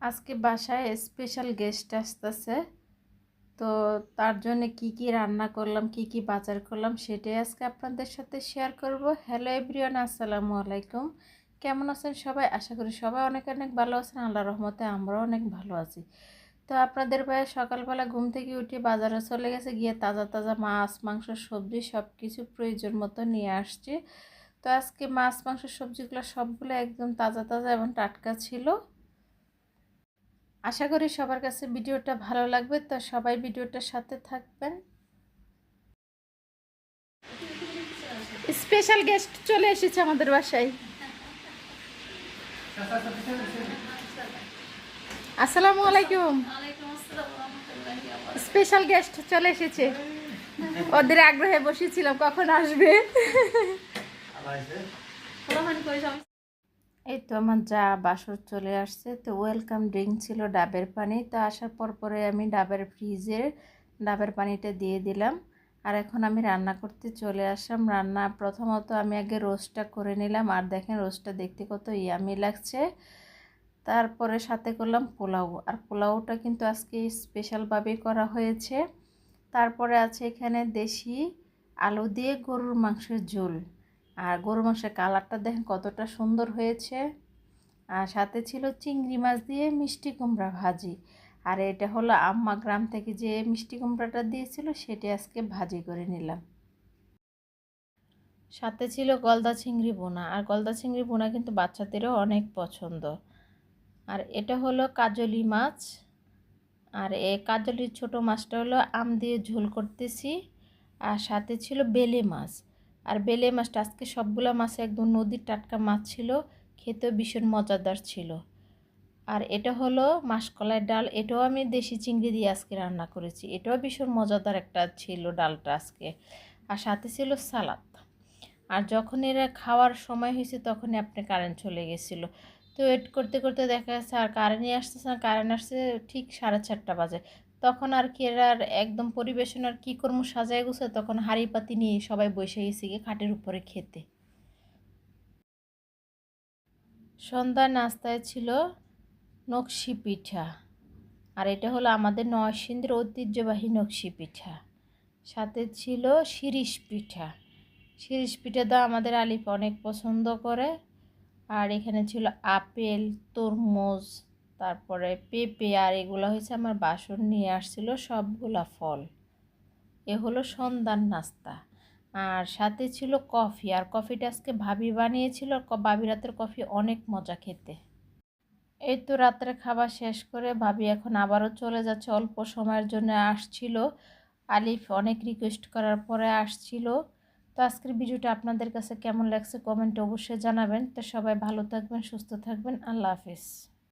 আজকে বাসায় special guest আসতেছে। তো তার জন্য কি কি রান্না করলাম, কি কি বাজার করলাম, সেটাই আজকে আপনাদের সাথে শেয়ার করব। হ্যালো এভরিওয়ান আসসালামু আলাইকুম। কেমন আছেন সবাই? আশা করি সবাই অনেক অনেক ভালো আছেন। আল্লাহ রহমতে আমরাও অনেক ভালো আছি। তো আপনাদের ভাই সকালবেলা ঘুম থেকে উঠে বাজারে চলে গেছে, গিয়ে তাজা তাজা মাছ, মাংস, সবজি সব কিছু প্রয়োজন মতো নিয়ে আসছে। তো আজকে মাছ, মাংস, সবজিগুলো সবগুলো একদম তাজা তাজা এবং টাটকা ছিল। আশা করি সবার কাছে ভিডিওটা ভালো লাগবে। তো সবাই ভিডিওটার সাথে থাকবেন। স্পেশাল গেস্ট চলে এসেছে আমাদের বাসায়। আসসালামু আলাইকুম। স্পেশাল গেস্ট চলে এসেছে। ওদের আগ্রহে বসেছিলাম কখন আসবে। এই তো আমার যা বাসর চলে আসছে, তো ওয়েলকাম ড্রিঙ্ক ছিল ডাবের পানি। তো আসার পর পরে আমি ডাবের ফ্রিজে ডাবের পানিটা দিয়ে দিলাম। আর এখন আমি রান্না করতে চলে আসলাম। রান্না প্রথমত আমি আগে রোস্টটা করে নিলাম। আর দেখেন রোস্টটা দেখতে কত ইয়ামি লাগছে। তারপরে সাথে করলাম পোলাও। আর পোলাওটা কিন্তু আজকে স্পেশালভাবে করা হয়েছে। তারপরে আছে এখানে দেশি আলু দিয়ে গরুর মাংসের ঝোল। আর গরু মাংসের কালারটা দেখেন কতটা সুন্দর হয়েছে। আর সাথে ছিল চিংড়ি মাছ দিয়ে মিষ্টি কুমড়া ভাজি। আর এটা হলো আম্মা গ্রাম থেকে যে মিষ্টি কুমড়াটা দিয়েছিল সেটি আজকে ভাজি করে নিলাম। সাথে ছিল গলদা চিংড়ি বোনা আর গলদা চিংড়ি বোনা কিন্তু বাচ্চাদেরও অনেক পছন্দ। আর এটা হলো কাজলি মাছ। আর এ কাজলির ছোট মাছটা হলো আম দিয়ে ঝোল করতেছি। আর সাথে ছিল বেলে মাছ। আর বেলে মাছটা, আজকে সবগুলো মাছে একদম নদীর টাটকা মাছ ছিল, খেতেও ভীষণ মজাদার ছিল। আর এটা হলো মাসকলাইয়ের ডাল, এটাও আমি দেশি চিংড়ি দিয়ে আজকে রান্না করেছি। এটাও ভীষণ মজাদার একটা ছিল ডালটা আজকে। আর সাথে ছিল সালাদ। আর যখন এরা খাওয়ার সময় হয়েছে, তখনই আপনি কারেন্ট চলে গেছিল। তো ওয়েট করতে করতে দেখা যাচ্ছে আর কারেন্টই আসতেছে না কারেন্ট আসছে ঠিক সাড়ে চারটা বাজে। তখন আর কি এরা একদম পরিবেশন আর কী করব সাজায় গুছে, তখন হাঁড়ি পাতি নিয়ে সবাই বসে গেছে গিয়ে খাটের উপরে খেতে। সন্ধ্যার নাস্তায় ছিল নকশি পিঠা। আর এটা হলো আমাদের নয়সিন্দের ঐতিহ্যবাহী নকশি পিঠা। সাথে ছিল শিরিষ পিঠা। শিরিষ পিঠা তো আমাদের আলিফ অনেক পছন্দ করে। আর এখানে ছিল আপেল, তরমুজ তারপরে পেঁপে আর এগুলো হয়েছে আমার বাসন নিয়ে আসছিল সবগুলা ফল। এ হলো সন্ধ্যার নাস্তা। আর সাথে ছিল কফি, আর কফিটা আজকে ভাবি বানিয়েছিল ভাবি রাতের কফি অনেক মজা খেতে। এই তো রাত্রে খাবার শেষ করে ভাবি এখন আবারও চলে যাচ্ছে, অল্প সময়ের জন্য আসছিল। আলিফ অনেক রিকোয়েস্ট করার পরে আসছিল। তো আজকের ভিডিওটা আপনাদের কাছে কেমন লাগছে কমেন্টে অবশ্যই জানাবেন। তো সবাই ভালো থাকবেন, সুস্থ থাকবেন, আল্লাহ হাফিজ।